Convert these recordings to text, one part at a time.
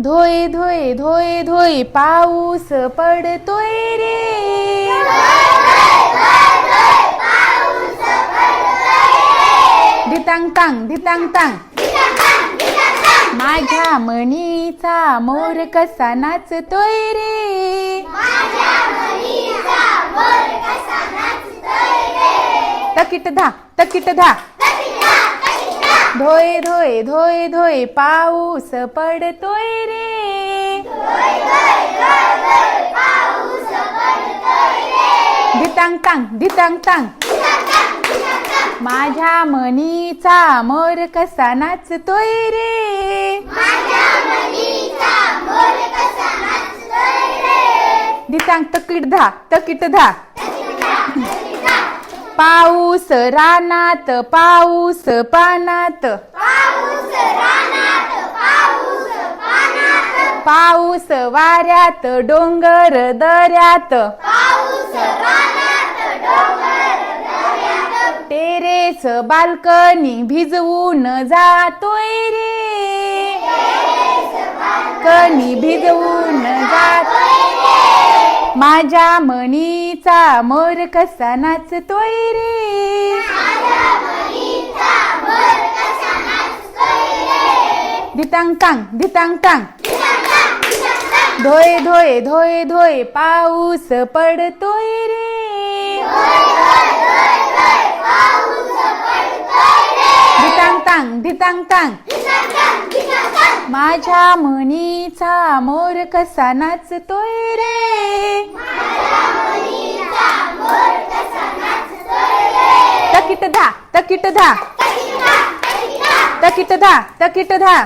धोय धोय धोय धोय पाऊस पडतोय रे. धितांग तांग धितांग तांग. माझ्या मनीचा मोर कसा नाचतोय रे. तकिट धा तकिट धा. धोय धोय धोय धोय पाऊस पडतोय रे. धितांग तांग धितांग तांग माझ्या मनीचा मोर कसा नाचतोय रे. धितांग तकीट धा तकीट धा. पाऊस रानात पाऊस पानात. पाऊस वाऱ्यात डोंगर दऱ्यात. टेरेस बाल्कनी भिजवून जातोय रे. कणी भिजवून जात माझ्या मनीचा मोर कसा नाचतोय रे? धितांग तांग धितांग तांग धोय धोय धोय धोय पाऊस पडतोय रे. धितांग तांग धितांग तांग माझ्या मनीचा मोर कसा नाचतोय रे? तकिट धा तकिट धा. तकिट धा तकिट धा.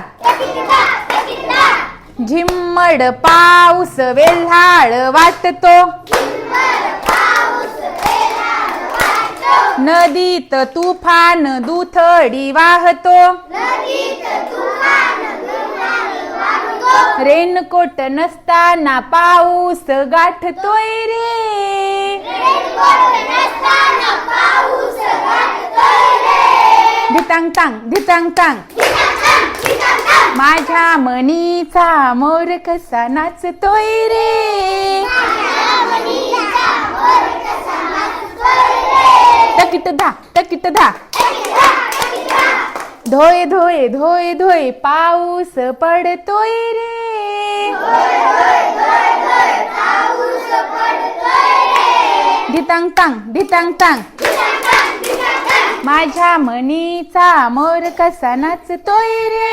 झिम्मड पाऊस वेल्हाळ वाटतो. नदीत तुफान दुथडी वाहतो. रेनकोट नसताना पाऊस गाठतोय रे. धितांग तांग धितांग तांग. माझ्या मनीचा मोर कसा नाचतोय रे. एकदा धोय धोय धोय धोय पाऊस पडतोय रे. धितांग तांग धितांग तांग माझ्या मनीचा मोर कसा नाचतोय रे.